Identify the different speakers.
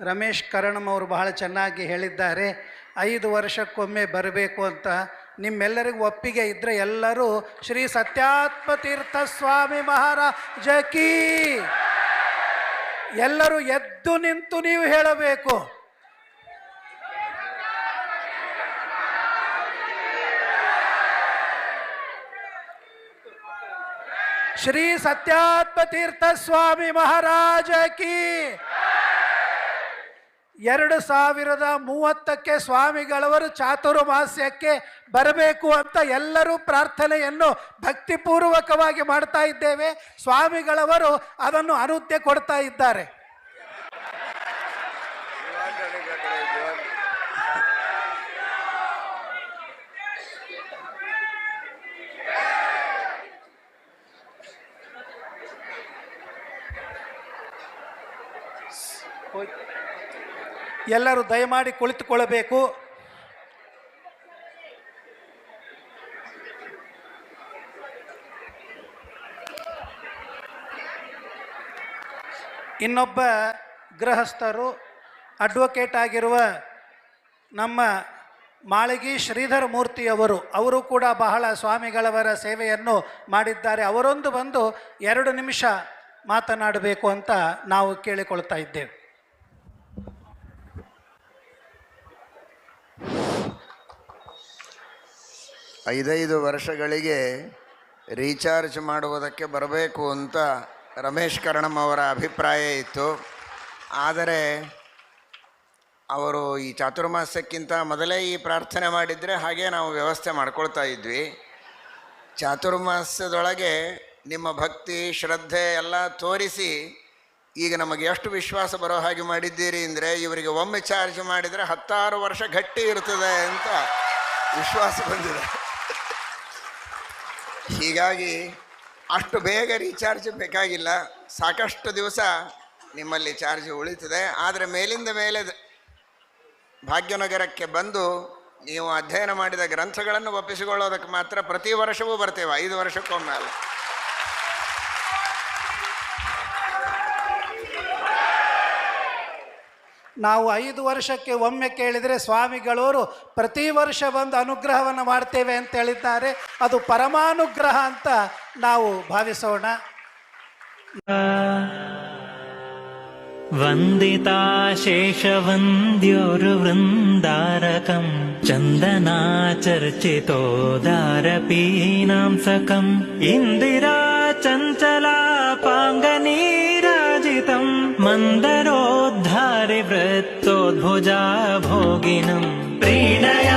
Speaker 1: ರಮೇಶ್ ಕರಣಮ್ ಅವರು ಬಹಳ ಚೆನ್ನಾಗಿ ಹೇಳಿದ್ದಾರೆ, ಐದು ವರ್ಷಕ್ಕೊಮ್ಮೆ ಬರಬೇಕು ಅಂತ. ನಿಮ್ಮೆಲ್ಲರಿಗೂ ಒಪ್ಪಿಗೆ ಇದ್ದರೆ ಎಲ್ಲರೂ ಶ್ರೀ ಸತ್ಯಾತ್ಮ ತೀರ್ಥ ಸ್ವಾಮಿ ಮಹಾರಾಜ ಕೀ! ಎಲ್ಲರೂ ಎದ್ದು ನಿಂತು ನೀವು ಹೇಳಬೇಕು. ಶ್ರೀ ಸತ್ಯಾತ್ಮ ತೀರ್ಥ ಸ್ವಾಮಿ ಮಹಾರಾಜ ಕೀ! ಎರಡು ಸಾವಿರದ ಮೂವತ್ತಕ್ಕೆ ಸ್ವಾಮಿಗಳವರು ಚಾತುರ್ಮಾಸ್ಯಕ್ಕೆ ಬರಬೇಕು ಅಂತ ಎಲ್ಲರೂ ಪ್ರಾರ್ಥನೆಯನ್ನು ಭಕ್ತಿಪೂರ್ವಕವಾಗಿ ಮಾಡ್ತಾ ಇದ್ದೇವೆ. ಸ್ವಾಮಿಗಳವರು ಅದನ್ನು ಅನುದ್ಯ ಕೊಡ್ತಾ ಇದ್ದಾರೆ. ಎಲ್ಲರೂ ದಯಮಾಡಿ ಕುಳಿತುಕೊಳ್ಳಬೇಕು. ಇನ್ನೊಬ್ಬ ಗೃಹಸ್ಥರು ಅಡ್ವೊಕೇಟ್ ಆಗಿರುವ ನಮ್ಮ ಮಾಳಿಗಿ ಶ್ರೀಧರ ಮೂರ್ತಿಯವರು, ಅವರು ಕೂಡ ಬಹಳ ಸ್ವಾಮಿಗಳವರ ಸೇವೆಯನ್ನು ಮಾಡಿದ್ದಾರೆ. ಅವರೊಂದು ಬಂದು ಎರಡು ನಿಮಿಷ ಮಾತನಾಡಬೇಕು ಅಂತ ನಾವು ಕೇಳಿಕೊಳ್ತಾ ಇದ್ದೇವೆ.
Speaker 2: ಐದೈದು ವರ್ಷಗಳಿಗೆ ರೀಚಾರ್ಜ್ ಮಾಡುವುದಕ್ಕೆ ಬರಬೇಕು ಅಂತ ರಮೇಶ್ ಕರಣಮ್ ಅವರ ಅಭಿಪ್ರಾಯ ಇತ್ತು. ಆದರೆ ಅವರು ಈ ಚಾತುರ್ಮಾಸಕ್ಕಿಂತ ಮೊದಲೇ ಈ ಪ್ರಾರ್ಥನೆ ಮಾಡಿದರೆ ಹಾಗೆ ನಾವು ವ್ಯವಸ್ಥೆ ಮಾಡ್ಕೊಳ್ತಾ ಇದ್ವಿ. ಚಾತುರ್ಮಾಸದೊಳಗೆ ನಿಮ್ಮ ಭಕ್ತಿ, ಶ್ರದ್ಧೆ ಎಲ್ಲ ತೋರಿಸಿ ಈಗ ನಮಗೆ ಎಷ್ಟು ವಿಶ್ವಾಸ ಬರೋ ಹಾಗೆ ಮಾಡಿದ್ದೀರಿ ಅಂದರೆ ಇವರಿಗೆ ಒಮ್ಮೆ ಚಾರ್ಜ್ ಮಾಡಿದರೆ ಹತ್ತಾರು ವರ್ಷ ಗಟ್ಟಿ ಇರ್ತದೆ ಅಂತ ವಿಶ್ವಾಸ ಬಂದಿದೆ. ಹೀಗಾಗಿ ಅಷ್ಟು ಬೇಗ ರೀಚಾರ್ಜ್ ಬೇಕಾಗಿಲ್ಲ. ಸಾಕಷ್ಟು ದಿವಸ ನಿಮ್ಮಲ್ಲಿ ಚಾರ್ಜ್ ಉಳಿತದೆ. ಆದರೆ ಮೇಲಿಂದ ಮೇಲೆ ಭಾಗ್ಯನಗರಕ್ಕೆ ಬಂದು ನೀವು ಅಧ್ಯಯನ ಮಾಡಿದ ಗ್ರಂಥಗಳನ್ನು ಒಪ್ಪಿಸಿಕೊಳ್ಳೋದಕ್ಕೆ ಮಾತ್ರ ಪ್ರತಿ ವರ್ಷವೂ ಬರ್ತೇವೆ. ಐದು ವರ್ಷಕ್ಕೊಮ್ಮೆ ಅಲ್ಲ
Speaker 1: ನಾವು ಐದು ವರ್ಷಕ್ಕೆ ಒಮ್ಮೆ ಕೇಳಿದರೆ ಸ್ವಾಮಿಗಳವರು ಪ್ರತಿ ವರ್ಷ ಬಂದು ಅನುಗ್ರಹವನ್ನು ಮಾಡ್ತೇವೆ ಅಂತ ಹೇಳಿದ್ದಾರೆ ಅದು ಪರಮಾನುಗ್ರಹ ಅಂತ ನಾವು ಭಾವಿಸೋಣ
Speaker 3: वन्दिता शेषवन्द्योर्वृन्दारकम् चन्दनाचर्चितोदारपीनां सकम् इन्दिरा चञ्चलापाङ्गनीराजितम् मन्दरोद्धारि वृत्तोद्भुजा भोगिनम् प्रीणय